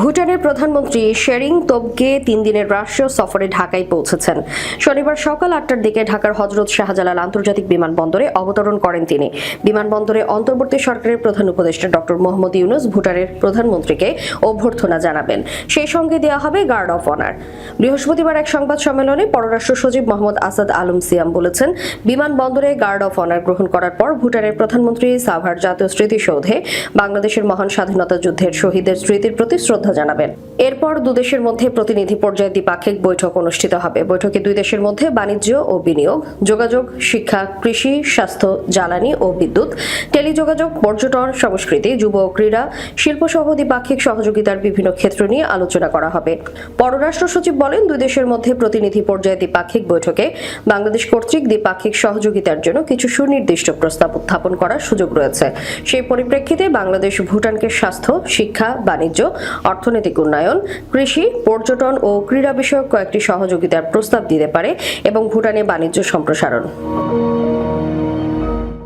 ভুটানের প্রধানমন্ত্রী শেরিং তোবগে তিন দিনের রাষ্ট্রীয় সফরে ঢাকায় পৌঁছেছেন। শনিবার সকাল আটটার দিকে ঢাকার হজরত শাহজালাল আন্তর্জাতিক বিমানবন্দরে অবতরণ করেন তিনি। বিমানবন্দরে অন্তর্বর্তী সরকারের প্রধান উপদেষ্টা ডক্টর মোহাম্মদ ইউনুস ভুটানের প্রধানমন্ত্রীকে অভ্যর্থনা জানাবেন। সেই সঙ্গে দেওয়া হবে গার্ড অফ অনার। বৃহস্পতিবার এক সংবাদ সম্মেলনে পররাষ্ট্র সচিব মোহাম্মদ আসাদ আলম সিয়াম বলেছেন, বিমানবন্দরে গার্ড অফ অনার গ্রহণ করার পর ভুটানের প্রধানমন্ত্রী সাভার জাতীয় স্মৃতিসৌধে বাংলাদেশের মহান স্বাধীনতা যুদ্ধের শহীদের স্মৃতির প্রতি শ্রদ্ধা জানাবেন। এরপর দুদেশের মধ্যে প্রতিনিধি পর্যায়ে দ্বিপাক্ষিক বৈঠক অনুষ্ঠিত হবে। বৈঠকে দুই দেশের মধ্যে বাণিজ্য ও বিনিয়োগ, যোগাযোগ, শিক্ষা, কৃষি, স্বাস্থ্য, জ্বালানি ও বিদ্যুৎ, টেলিযোগাযোগ, পর্যটন, সংস্কৃতি, যুব ও ক্রীড়া শিল্পসহ দ্বিপাক্ষিক সহযোগিতার বিভিন্ন ক্ষেত্র নিয়ে আলোচনা করা হবে। পররাষ্ট্র সচিব বলেন, দুই দেশের মধ্যে প্রতিনিধি পর্যায়ে দ্বিপাক্ষিক বৈঠকে বাংলাদেশ কর্তৃক দ্বিপাক্ষিক সহযোগিতার জন্য কিছু সুনির্দিষ্ট প্রস্তাব উত্থাপন করার সুযোগ রয়েছে। সেই পরিপ্রেক্ষিতে বাংলাদেশ ভুটানকে স্বাস্থ্য, শিক্ষা, বাণিজ্য অর্থনৈতিক উন্নয়ন, কৃষি, পর্যটন ও ক্রীড়া বিষয়ক কয়েকটি সহযোগিতার প্রস্তাব দিতে পারে এবং ভুটানে বাণিজ্য সম্প্রসারণ।